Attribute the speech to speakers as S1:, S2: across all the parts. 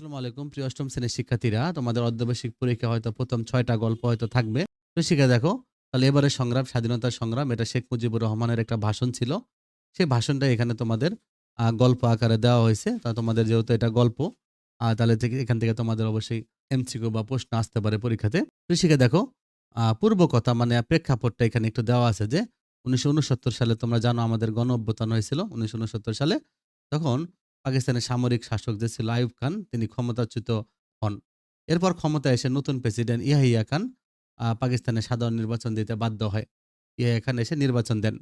S1: আসসালামু আলাইকুম। প্রিয় অষ্টম শ্রেণির শিক্ষার্থীরা, তোমাদের অর্ধবার্ষিক পরীক্ষা হয়তো প্রথম ছয়টা গল্প হয়তো থাকবে। তো শিখে দেখো, তাহলে এবারে সংগ্রাম স্বাধীনতার সংগ্রাম, এটা শেখ মুজিবুর রহমানের একটা ভাষণ ছিল। সেই ভাষণটা এখানে তোমাদের গল্প আকারে দেওয়া হয়েছে। তা তোমাদের যেহেতু এটা গল্প তাহলে এখান থেকে তোমাদের অবশ্যই এমসিকিউ বা প্রশ্ন আসতে পারে পরীক্ষাতে। তো শিখে দেখো পূর্ব কথা মানে প্রেক্ষাপটটা এখানে একটু দেওয়া আছে যে, উনিশশো উনসত্তর সালে তোমরা জানো আমাদের গণ অভ্যুত্থান হয়েছিল, উনিশশো উনসত্তর সালে। তখন পাকিস্তানের সামরিক শাসক যে ছিল আইয়ুব খান তিনি ক্ষমতাচ্যুত হন। এরপর ক্ষমতায় এসে নতুন প্রেসিডেন্ট ইয়াহিয়া খান আহ, পাকিস্তানে সাধারণ নির্বাচন দিতে বাধ্য হয়। ইয়াহিয়া খান এসে নির্বাচন দেন।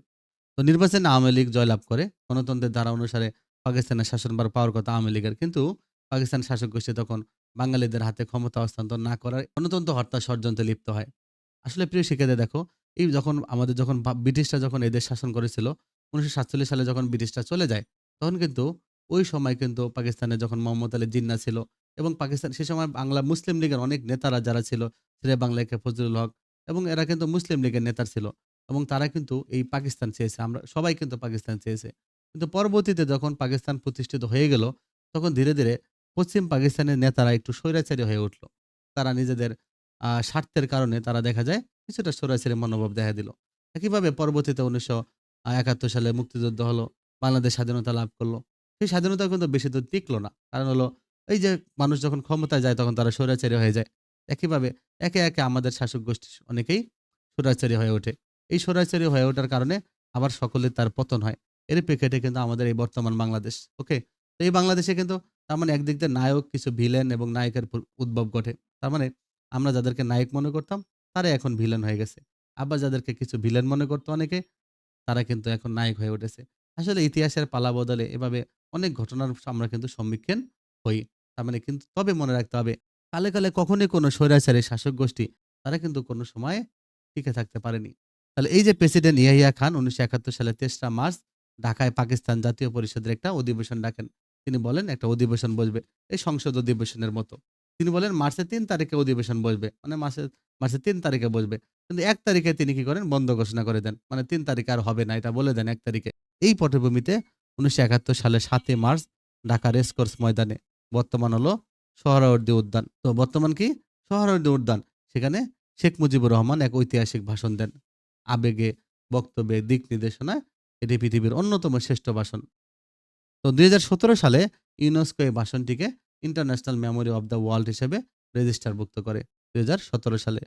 S1: তো নির্বাচনে আওয়ামী লীগ জয়লাভ করে। গণতন্ত্রের ধারা অনুসারে পাকিস্তানের শাসনভার পাওয়ার কথা আওয়ামী লীগের। কিন্তু পাকিস্তান শাসক গোষ্ঠী তখন বাঙালিদের হাতে ক্ষমতা হস্তান্তর না করার গণতন্ত্র হত্যা ষড়যন্ত্রে লিপ্ত হয়। আসলে প্রিয় শিক্ষার্থী দেখো এই যখন আমাদের যখন ব্রিটিশরা যখন এদের শাসন করেছিল উনিশশো সাতচল্লিশ সালে যখন ব্রিটিশরা চলে যায় তখন কিন্তু ওই সময় কিন্তু পাকিস্তানে যখন মোহাম্মদ আলী জিন্না ছিল এবং পাকিস্তান, সে সময় বাংলা মুসলিম লীগের অনেক নেতারা যারা ছিল শেরে বাংলা কে ফজলুল হক এবং এরা কিন্তু মুসলিম লীগের নেতা ছিল এবং তারা কিন্তু এই পাকিস্তান চেয়েছে। আমরা সবাই কিন্তু পাকিস্তান চেয়েছে। কিন্তু পরবর্তীতে যখন পাকিস্তান প্রতিষ্ঠিত হয়ে গেল, তখন ধীরে ধীরে পশ্চিম পাকিস্তানের নেতারা একটু স্বৈরাচারী হয়ে উঠল। তারা নিজেদের স্বার্থের কারণে তারা দেখা যায় কিছুটা স্বৈরাচারী মনোভাব দেখা দিল। একইভাবে পরবর্তীতে উনিশশো একাত্তর সালে মুক্তিযুদ্ধ হলো, বাংলাদেশ স্বাধীনতা লাভ করল। সেই স্বাধীনতা কিন্তু বেশি দূর টিকলো না। কারণ হলো, এই যে মানুষ যখন ক্ষমতায় যায় তখন তারা স্বৈরাচারী হয়ে যায়। একইভাবে একে একে আমাদের শাসক গোষ্ঠী অনেকেই স্বৈরাচারী হয়ে ওঠে। এই স্বৈরাচারী হয়ে ওঠার কারণে আবার সকলে তার পতন হয়। এর প্রেক্ষিতে কিন্তু আমাদের এই বর্তমান বাংলাদেশ, ওকে? তো এই বাংলাদেশে কিন্তু তার মানে একদিক দিয়ে নায়ক, কিছু ভিলেন এবং নায়কের উদ্ভব ঘটে। তার মানে আমরা যাদেরকে নায়ক মনে করতাম তারা এখন ভিলেন হয়ে গেছে। আবার যাদেরকে কিছু ভিলেন মনে করতো অনেকে, তারা কিন্তু এখন নায়ক হয়ে উঠেছে। আসলে ইতিহাসের পালা বদলে এভাবে অনেক ঘটনার আমরা কিন্তু সম্মুখীন হই। তার মানে কিন্তু তবে মনে রাখতে হবে, কালে কালে কখনোই কোনো স্বৈরাচারী শাসক গোষ্ঠী, তারা কিন্তু কোনো সময় টিকে থাকতে পারেনি। তাহলে এই যে প্রেসিডেন্ট ইয়াহিয়া খান উনিশশো একাত্তর সালে তেসরা মার্চ ঢাকায় পাকিস্তান জাতীয় পরিষদের একটা অধিবেশন ডাকেন। তিনি বলেন, একটা অধিবেশন বসবে। এই সংসদ অধিবেশনের মতো। তিনি বলেন, মার্চের তিন তারিখে অধিবেশন বসবে। মানে মাসের মার্চের তিন তারিখে বসবে। কিন্তু এক তারিখে তিনি কি করেন? বন্ধ ঘোষণা করে দেন। মানে তিন তারিখে আর হবে না, এটা বলে দেন এক তারিখে। এই পটভূমিতে উনিশশো একাত্তর সালে সাতই মার্চ ঢাকা রেসকোর্স ময়দানে। বর্তমান হলো সোহরাওয়ার্দী উদ্যান। তো বর্তমান কি? সোহরাওয়ার্দী উদ্যান। সেখানে শেখ মুজিবুর রহমান এক ঐতিহাসিক ভাষণ দেন। আবেগে, বক্তব্যে, দিক নির্দেশনায় এটি পৃথিবীর অন্যতম শ্রেষ্ঠ ভাষণ। তো দুই হাজার সতেরো সালে ইউনেস্কো এই ভাষণটিকে international memory of the world হিসেবে রেজিস্টারভুক্ত করে দুই হাজার সতেরো সালে।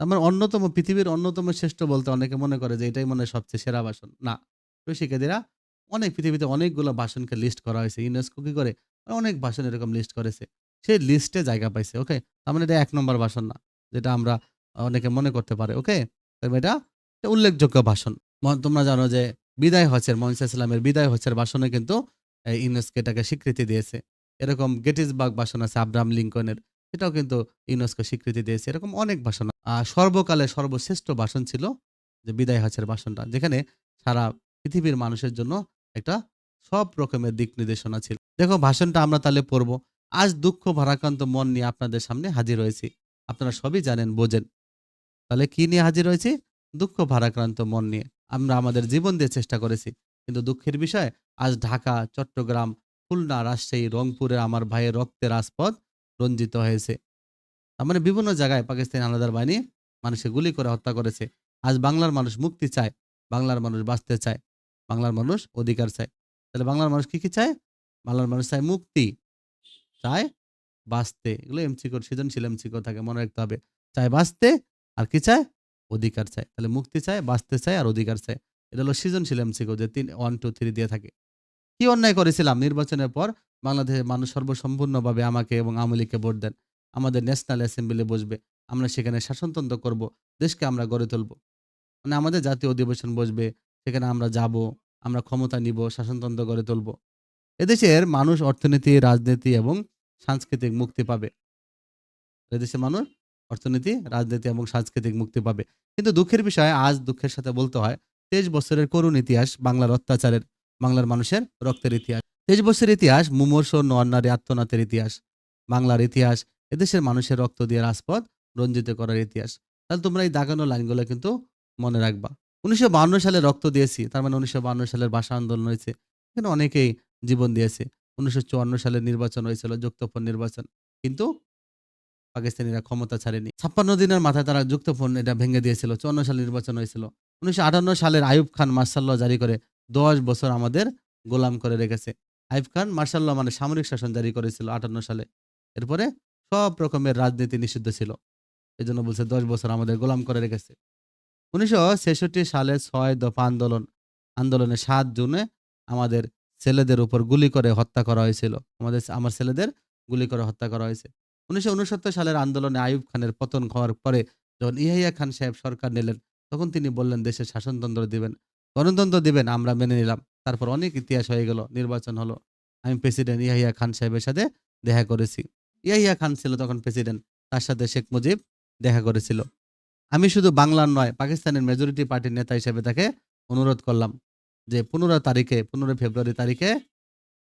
S1: আমার অন্যতম, পৃথিবীর অন্যতম শ্রেষ্ঠ বলতে অনেকে মনে করে যে এটাই মনে সবচেয়ে সেরা ভাষণ। না শিক্ষার্থীরা অনেক পৃথিবীতে অনেকগুলো ভাষণকে লিস্ট করা হয়েছে। ইউনেস্কো কি করে? অনেক ভাষণ এরকম লিস্ট করেছে। সেই লিস্টে জায়গা পাইছে ওকে তার মানে এটা এক নম্বর ভাষণ না, যেটা আমরা অনেকে মনে করতে পারে ওকে তবে এটা উল্লেখযোগ্য ভাষণ। তোমরা জানো যে বিদায় হজের মহিষা ইসলামের বিদায় হজের ভাষণে কিন্তু ইউনেস্কো এটাকে স্বীকৃতি দিয়েছে। এরকম গেটিসবার্গ ভাষণ আছে, আব্রাহাম লিঙ্কনের সেটাও কিন্তু ইউনেস্কো স্বীকৃতি দিয়েছে। এরকম অনেক ভাষণ আর সর্বকালে সর্বশ্রেষ্ঠ ভাষণ ছিল যে বিদায় হজের ভাষণটা, যেখানে সারা পৃথিবীর মানুষের জন্য একটা সব রকমের দিক নির্দেশনা ছিল। দেখো, ভাষণটা আমরা তাহলে পড়ব। আজ দুঃখ ভারাক্রান্ত মন নিয়ে আপনাদের সামনে হাজির হয়েছি। আপনারা সবই জানেন, বোঝেন। তাহলে কি নিয়ে হাজির হয়েছি? দুঃখ ভারাক্রান্ত মন নিয়ে। আমরা আমাদের জীবন দিয়ে চেষ্টা করেছি। কিন্তু দুঃখের বিষয়, আজ ঢাকা, চট্টগ্রাম, খুলনা, রাজশাহী, রংপুরে আমার ভাইয়ের রক্তের রাজপথ রঞ্জিত হয়েছে। তার মানে বিভিন্ন জায়গায় পাকিস্তানি হানাদার বাহিনী মানুষকে গুলি করে হত্যা করেছে। আজ বাংলার মানুষ মুক্তি চায়, বাংলার মানুষ বাঁচতে চায়। বাংলার মানুষ অধিকার চায়। তাহলে বাংলার মানুষ কি কি চায়? বাংলার মানুষ চায় মুক্তি, চায় বাঁচতে। এগুলো এমসিকো সৃজনশীল এমসিকো থাকে মনে রাখতে হবে। চায় বাঁচতে, আর কি চায়? অধিকার চায়। তাহলে মুক্তি চায়, বাঁচতে চায়, আর অধিকার চায়। এটা হলো সৃজনশীল এমসিকো যে তিন ওয়ান টু থ্রি দিয়ে থাকে। কি অন্যায় করেছিলাম? নির্বাচনের পর বাংলাদেশের মানুষ সর্বসম্পূর্ণভাবে আমাকে এবং আমলিকে ভোট দেন। আমাদের ন্যাশনাল অ্যাসেম্বলি বসবে। আমরা সেখানে শাসনতন্ত্র করব। দেশকে আমরা গড়ে তুলব। মানে আমাদের জাতীয় অধিবেশন বসবে। সেখানে আমরা যাব, আমরা ক্ষমতা নিব, শাসনতন্ত্র গড়ে তুলব। এদেশের মানুষ অর্থনীতি, রাজনীতি এবং সাংস্কৃতিক মুক্তি পাবে। এদেশের মানুষ অর্থনীতি, রাজনীতি এবং সাংস্কৃতিক মুক্তি পাবে। কিন্তু দুঃখের বিষয়, আজ দুঃখের সাথে বলতে হয়, তেইশ বছরের করুণ ইতিহাস বাংলার অত্যাচারের, বাংলার মানুষের রক্তের ইতিহাস। তেইশ বছরের ইতিহাস মুমূর্ষ নন্নারী আত্মনাথের ইতিহাস। বাংলার ইতিহাস, এদেশের মানুষের রক্ত দিয়ে রাজপথ রঞ্জিত করার ইতিহাস। তাহলে তোমরা এই দাগানো লাইনগুলো কিন্তু মনে রাখবা। উনিশশো সালে রক্ত দিয়েছি, তার মানে উনিশশো সালের ভাষা আন্দোলন হয়েছে। এখানে অনেকেই জীবন দিয়েছে। উনিশশো চুয়ান্ন সালে নির্বাচন হয়েছিল, যুক্তফ্রন্ট নির্বাচন। কিন্তু পাকিস্তানিরা ক্ষমতা ছাড়েনি। ছাপ্পান্ন দিনের মাথায় তারা যুক্তফ্রন্ট এটা ভেঙে দিয়েছিল, চুয়ান্ন সালে নির্বাচন হয়েছিল। উনিশশো আটান্ন সালের আইয়ুব খান মার্শাল্লাহ জারি করে দশ বছর আমাদের গোলাম করে রেখেছে। আইয়ুব খান মার্শাল্লাহ মানে সামরিক শাসন জারি করেছিল আটান্ন সালে। এরপরে সব রকমের রাজনীতি নিষিদ্ধ ছিল। এই জন্য বলছে দশ বছর আমাদের গোলাম করে রেখেছে। উনিশশো ছেষট্টি সালে ছয় দফা আন্দোলন, আন্দোলনে সাত জুনে আমাদের ছেলেদের উপর গুলি করে হত্যা করা হয়েছিল। আমাদের, আমার ছেলেদের গুলি করে হত্যা করা হয়েছে। উনিশশো উনসত্তর সালের আন্দোলনে আইয়ুব খানের পতন হওয়ার পরে যখন ইহাইয়া খান সাহেব সরকার নিলেন, তখন তিনি বললেন, দেশের শাসনতন্ত্র দিবেন। গণতন্ত্র দিবেন, আমরা মেনে নিলাম। তারপর অনেক ইতিহাস হয়ে গেল, নির্বাচন হলো। আমি প্রেসিডেন্ট ইয়াহিয়া খান সাহেবের সাথে দেখা করেছি। ইয়াহিয়া খান ছিল তখন প্রেসিডেন্ট, তার সাথে শেখ মুজিব দেখা করেছিল। আমি শুধু বাংলার নয়, পাকিস্তানের মেজরিটি পার্টির নেতা হিসেবে তাকে অনুরোধ করলাম যে পনেরো তারিখে পনেরো ফেব্রুয়ারি তারিখে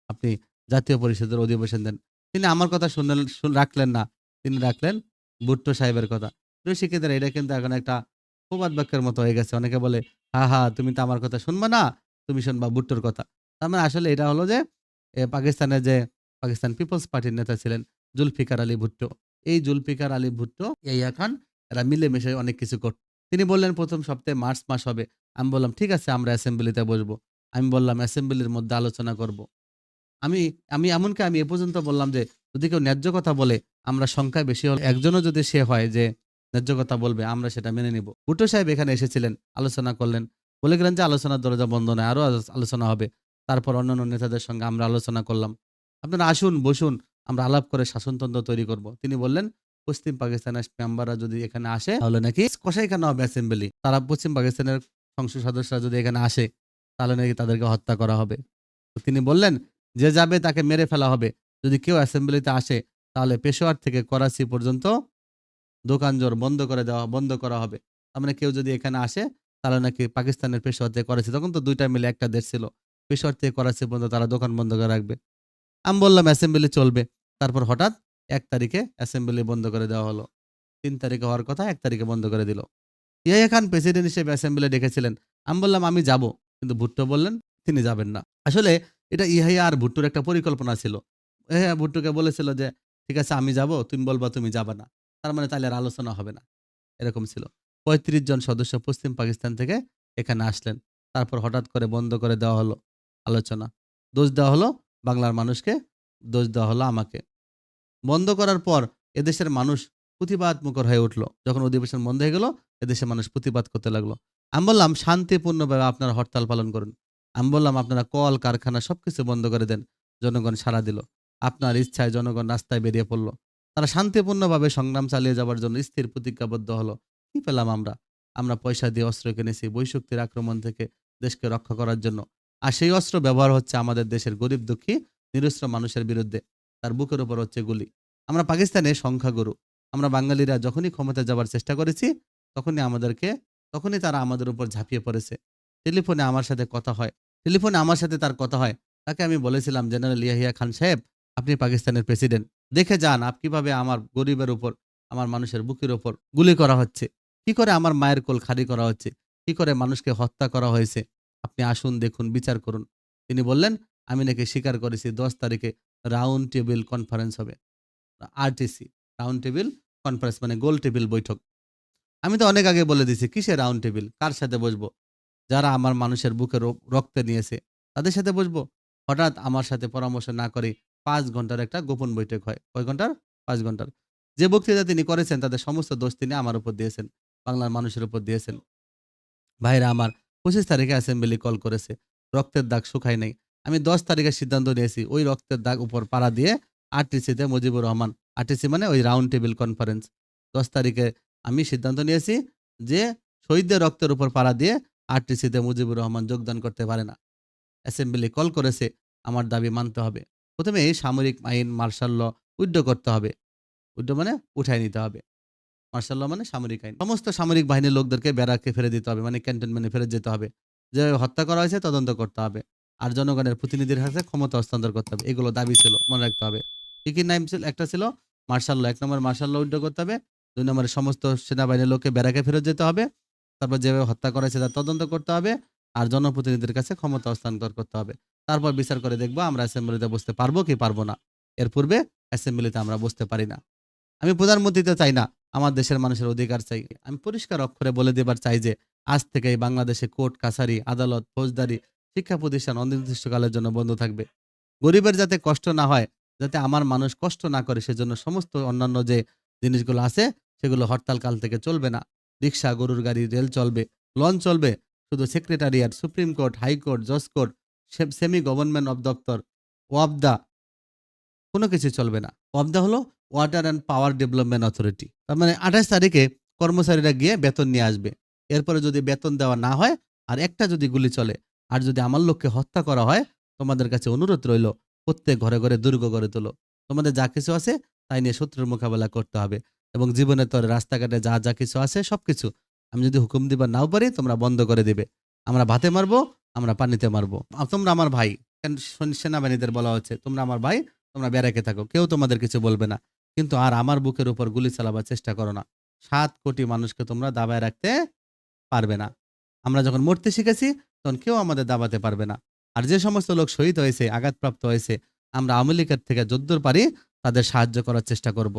S1: আপনি জাতীয় পরিষদের অধিবেশন দেন। তিনি আমার কথা শুনলেন রাখলেন না। তিনি রাখলেন ভুট্টো সাহেবের কথা। প্রিয় শিক্ষিতরা, এটা কিন্তু এখন একটা প্রবাদ বাক্যের মতো হয়ে গেছে। অনেকে বলে, হা হা, তুমি তো আমার কথা শুনবা না, তুমি শুনবা ভুট্টোর কথা। তার মানে আসলে এটা হলো যে পাকিস্তানের যে পাকিস্তান পিপলস পার্টির নেতা ছিলেন জুলফিকার আলী ভুট্টো। এই জুলফিকার আলী ভুট্টো ইয়াইয়া খান এরা মিলেমিশে অনেক কিছু করত তিনি বললেন, প্রথম সপ্তাহে মার্চ মাস হবে। আমি বললাম, ঠিক আছে, আমরা অ্যাসেম্বলিতে বসবো। আমি বললাম, অ্যাসেম্বলির মধ্যে আলোচনা করব। আমি আমি এমনকি আমি এ পর্যন্ত বললাম যে, যদি কেউ ন্যায্য কথা বলে, আমরা সংখ্যায় বেশি হলে একজনও যদি সে হয় যে, ন্যায্য কথা বলবে, আমরা সেটা মেনে নিব। ভুট্টো সাহেব এখানে এসেছিলেন, আলোচনা করলেন। বলে গেলেন যে, আলোচনার দরজা বন্ধ নয়, আরও আলো- আলোচনা হবে। তারপর অন্যান্য নেতাদের সঙ্গে আমরা আলোচনা করলাম। আপনারা আসুন, বসুন, আমরা আলাপ করে শাসনতন্ত্র তৈরি করব। তিনি বললেন পশ্চিম পাকিস্তানের মেম্বাররা যদি এখানে আসে, তাহলে নাকি কষাই কেন হবে অ্যাসেম্বলি তারা পশ্চিম পাকিস্তানের সংসদ সদস্যরা যদি এখানে আসে, তাহলে নাকি তাদেরকে হত্যা করা হবে। তিনি বললেন, যে যাবে তাকে মেরে ফেলা হবে। যদি কেউ অ্যাসেম্বলিতে আসে, তাহলে পেশোয়ার থেকে করাচি পর্যন্ত দোকান জোর বন্ধ করে দেওয়া, বন্ধ করা হবে। তার মানে কেউ যদি এখানে আসে, তাহলে নাকি পাকিস্তানের পেশোয়ার থেকে করাচি তখন তো দুইটা মিলে একটা দেশ ছিল। পেশোয়ার থেকে করাচি পর্যন্ত তারা দোকান বন্ধ করে রাখবে। আমি বললাম অ্যাসেম্বলি চলবে। তারপর হঠাৎ এক তারিখে অ্যাসেম্বলি বন্ধ করে দেওয়া হলো। তিন তারিখে হওয়ার কথা এক তারিখে বন্ধ করে দিল। ইয়াহিয়া খান প্রেসিডেন্ট হিসেবে অ্যাসেম্বলি ডেকেছিলেন। আমি বললাম, আমি যাব। কিন্তু ভুট্টো বললেন, তিনি যাবেন না। আসলে এটা ইহাইয়া আর ভুট্টোর একটা পরিকল্পনা ছিল। হ্যাঁ ভুট্টোকে বলেছিল যে, ঠিক আছে, আমি যাব, তুমি বলবা তুমি যাবে না। তার মানে তাহলে আর আলোচনা হবে না। এরকম ছিল। পঁয়ত্রিশ জন সদস্য পশ্চিম পাকিস্তান থেকে এখানে আসলেন। তারপর হঠাৎ করে বন্ধ করে দেওয়া হলো আলোচনা। দোষ দেওয়া হলো বাংলার মানুষকে, দোষ দেওয়া হলো আমাকে। বন্ধ করার পর এদেশের মানুষ প্রতিবাদ মুখর হয়ে উঠল। যখন অধিবেশন বন্ধ হয়ে গেল, এদেশের মানুষ প্রতিবাদ করতে লাগল। আমি বললাম, শান্তিপূর্ণভাবে আপনারা হরতাল পালন করুন। আমি বললাম, আপনারা কল, কারখানা সবকিছু বন্ধ করে দেন। জনগণ সাড়া দিল। আপনার ইচ্ছায় জনগণ রাস্তায় বেরিয়ে পড়ল। তারা শান্তিপূর্ণভাবে সংগ্রাম চালিয়ে যাওয়ার জন্য স্থির প্রতিজ্ঞাবদ্ধ হলো। কি পেলাম আমরা? আমরা পয়সা দিয়ে অস্ত্র কিনেছি বৈশক্তির আক্রমণ থেকে দেশকে রক্ষা করার জন্য। আর সেই অস্ত্র ব্যবহার হচ্ছে আমাদের দেশের গরিব, দুঃখী, নিরস্ত্র মানুষের বিরুদ্ধে। তার বুকের উপর হচ্ছে গুলি। আমরা পাকিস্তানে সংখ্যাগুরু। আমরা বাঙালিরা যখনই ক্ষমতা যাবার চেষ্টা করেছি, তখনই আমাদেরকে, তখনই তারা আমাদের উপর ঝাঁপিয়ে পড়েছে। টেলিফোনে আমার সাথে কথা হয়। টেলিফোনে আমার সাথে তার কথা হয়। তাকে আমি বলেছিলাম, জেনারেল ইয়াহিয়া খান সাহেব, আপনি পাকিস্তানের প্রেসিডেন্ট। দেখে যান আপ কীভাবে আমার গরিবের উপর, আমার মানুষের বুকের উপর গুলি করা হচ্ছে। কি করে আমার মায়ের কোল খালি করা হচ্ছে? কি করে মানুষকে হত্যা করা হয়েছে? আপনি আসুন, দেখুন, বিচার করুন। তিনি বললেন, আমি নাকি স্বীকার করেছি দশ তারিখে রাউন্ড টেবিল কনফারেন্স হবে। আরটিসি রাউন্ড টেবিল কনফারেন্স মানে গোল টেবিল বৈঠক। আমি তো অনেক আগে বলে দিছি কিসে রাউন্ড টেবিল কার সাথে বসবো? যারা আমার মানুষের বুকে রক্তে নিয়েছে, তাদের সাথে বসবো? হঠাৎ আমার সাথে পরামর্শ না করে পাঁচ ঘণ্টার একটা গোপন বৈঠক হয়। কয় ঘণ্টার? পাঁচ ঘণ্টার। যে বক্তৃতা তিনি করেছেন, তাদের সমস্ত দোষ তিনি আমার উপর দিয়েছেন, বাংলার মানুষের উপর দিয়েছেন। ভাইরা আমার পঁচিশ তারিখে অ্যাসেম্বলি কল করেছে, রক্তের দাগ শুকায় নাই। আমি দশ তারিখে সিদ্ধান্ত নিয়েছি, ওই রক্তের দাগ উপর পাড়া দিয়ে আরটিসিতে মুজিবুর রহমান, আরটিসি মানে ওই রাউন্ড টেবিল কনফারেন্স দশ তারিখে আমি সিদ্ধান্ত নিয়েছি যে শহীদদের রক্তের উপর পাড়া দিয়ে আরটিসিতে মুজিবুর রহমান যোগদান করতে পারে না। অ্যাসেম্বলি কল করেছে, আমার দাবি মানতে হবে। প্রথমে এই সামরিক আইন মার্শাল ল উইড্র করতে হবে। উইড্র মানে উঠায় নিতে হবে। মার্শাল ল মানে সামরিক আইন। সমস্ত সামরিক বাহিনীর লোকদেরকে ব্যারাকে ফেলে দিতে হবে মানে ক্যান্টনমেন্টে ফেরত যেতে হবে। যে হত্যা করা হয়েছে তদন্ত করতে হবে। আর জনগণের প্রতিনিধির হাতে ক্ষমতা হস্তান্তর করতে হবে। এগুলো দাবি ছিল, মনে রাখতে হবে। কি কি নাম ছিল? একটা ছিল মার্শাল ল এক নম্বর মার্শাল ল উইড্র করতে হবে। দুই নম্বরে সমস্ত সেনাবাহিনীর লোককে ব্যারাকে ফেরত যেতে হবে। তারপর যেভাবে হত্যা করা হয়েছে তার তদন্ত করতে হবে। আর জনপ্রতিনিধিদের কাছে ক্ষমতা হস্তান্তর করতে হবে। তারপর বিচার করে দেখব আমরা অ্যাসেম্বলিতে বসতে পারব কি পারব না। এর পূর্বে অ্যাসেম্বলিতে আমরা বসতে পারি না। আমি প্রধানমন্ত্রীতে চাই না, আমার দেশের মানুষের অধিকার চাই। আমি পরিষ্কার অক্ষরে বলে দেবার চাই যে, আজ থেকে এই বাংলাদেশে কোর্ট, কাছারি, আদালত, ফৌজদারি শিক্ষা প্রতিষ্ঠান অনির্দিষ্টকালের জন্য বন্ধ থাকবে। গরিবের যাতে কষ্ট না হয়, যাতে আমার মানুষ কষ্ট না করে, সেজন্য সমস্ত অন্যান্য যে জিনিসগুলো আছে, সেগুলো হরতাল কাল থেকে চলবে না। রিক্সা গরুর গাড়ি, রেল চলবে, লঞ্চ চলবে, শুধু secretariat, supreme court, high court, জজ কোর্ট সেমি গভর্নমেন্ট অব দপ্তর, ওয়াবদা, কোনো কিছু চলবে না। ওয়াবদা হলো water and power development authority. তার মানে আঠাশ তারিখে কর্মচারীরা গিয়ে বেতন নিয়ে আসবে। এরপরে যদি বেতন দেওয়া না হয়, আর একটা যদি গুলি চলে আর যদি আমার লোককে হত্যা করা হয়, তোমাদের কাছে অনুরোধ রইল, প্রত্যেক ঘরে ঘরে দুর্গ গড়ে তোলো। তোমাদের যা কিছু আছে, তাই নিয়ে শত্রুর মোকাবেলা করতে হবে এবং জীবনের তরে রাস্তাঘাটে যা যা কিছু আছে, সবকিছু আমি যদি হুকুম দিবার নাও পারি, তোমরা বন্ধ করে দিবে। আমরা ভাতে মারবো, আমরা পানিতে মারবো। তোমরা আমার ভাই। সেনাবাহিনীদের বলা হচ্ছে, তোমরা আমার ভাই, তোমরা ব্যারাকে থাকো। কেউ তোমাদের কিছু বলবে না। কিন্তু আর আমার বুকের উপর গুলি চালাবার চেষ্টা করো না। সাত কোটি মানুষকে তোমরা দাবায় রাখতে পারবে না। আমরা যখন মরতে শিখেছি তখন কেউ আমাদের দাবাতে পারবে না। আর যে সমস্ত লোক শহীদ হয়েছে, আঘাতপ্রাপ্ত হয়েছে, আমরা আওয়ামী লীগের থেকে যদ্দূর পারি, তাদের সাহায্য করার চেষ্টা করব।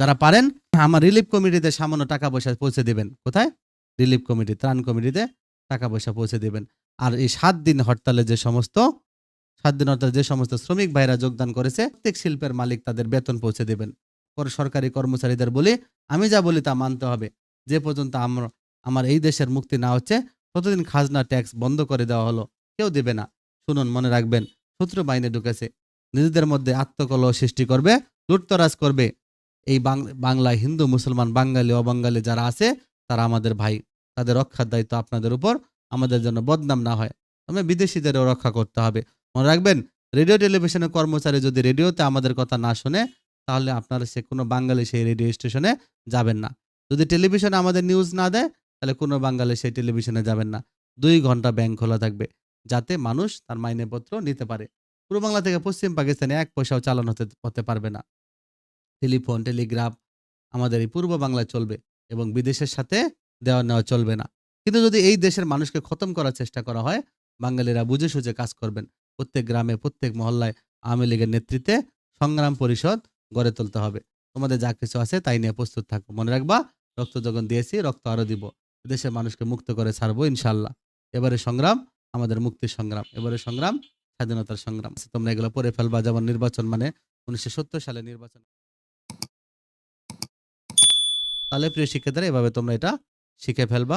S1: যারা পারেন, আমার রিলিফ কমিটিতে সামান্য টাকা পয়সা পৌঁছে দিবেন। কোথায়? রিলিফ কমিটি, ত্রাণ কমিটিতে টাকা পয়সা পৌঁছে দিবেন। আর এই সাত দিন হরতালে যে সমস্ত, সাত দিন হরতালে যে সমস্ত শ্রমিক ভাইরা যোগদান করেছে, প্রত্যেক শিল্পের মালিক তাদের বেতন পৌঁছে দেবেন। পরে সরকারি কর্মচারীদের বলি, আমি যা বলি তা মানতে হবে। যে পর্যন্ত আমার আমার এই দেশের মুক্তি না হচ্ছে ততদিন খাজনা ট্যাক্স বন্ধ করে দেওয়া হলো কেউ দেবে না। শুনুন, মনে রাখবেন, শত্রু বাহিনী ঢুকেছে। নিজেদের মধ্যে আত্মকলহ সৃষ্টি করবে, লুটতরাজ করবে। এই বাংলা হিন্দু, মুসলমান, বাঙালি অবাঙ্গালি যারা আছে, তারা আমাদের ভাই। তাদের রক্ষার দায়িত্ব আপনাদের উপর, আমাদের জন্য বদনাম না হয়। আমরা বিদেশিদেরও রক্ষা করতে হবে। মনে রাখবেন, রেডিও টেলিভিশনের কর্মচারী যদি রেডিওতে আমাদের কথা না শোনে, তাহলে আপনারা সে কোনো বাঙালি সেই রেডিও স্টেশনে যাবেন না। যদি টেলিভিশনে আমাদের নিউজ না দেয় তাহলে কোনো বাঙালি সেই টেলিভিশনে যাবেন না। দুই ঘণ্টা ব্যাংক খোলা থাকবে, যাতে মানুষ তার মাইনেপত্র নিতে পারে। পূর্ব বাংলা থেকে পশ্চিম পাকিস্তানে এক পয়সাও চালান হতে হতে পারবে না। টেলিফোন, টেলিগ্রাফ আমাদের এই পূর্ব বাংলায় চলবে এবং বিদেশের সাথে দেওয়া নেওয়া চলবে না। কিন্তু যদি এই দেশের মানুষকে খতম করার চেষ্টা করা হয়, বাঙালিরা বুঝে সুঝে কাজ করবেন। প্রত্যেক গ্রামে, প্রত্যেক মহল্লায় আওয়ামী লীগের নেতৃত্বে সংগ্রাম পরিষদ গড়ে তুলতে হবে। তোমাদের যা কিছু আছে তাই নিয়ে প্রস্তুত থাকো। মনে রাখবা, রক্ত যখন দিয়েছি, রক্ত আরও দিব। দেশের মানুষকে মুক্ত করে ছাড়বো ইনশাল্লাহ এবারে সংগ্রাম, আমাদের মুক্তির সংগ্রাম। এবারে সংগ্রাম, স্বাধীনতার সংগ্রাম। তোমরা এগুলো পড়ে ফেলবা, যেমন নির্বাচন মানে উনিশশো সত্তর সালে নির্বাচন। তাহলে প্রিয় শিক্ষার্থীরা, এভাবে তোমরা এটা শিখে ফেলবা।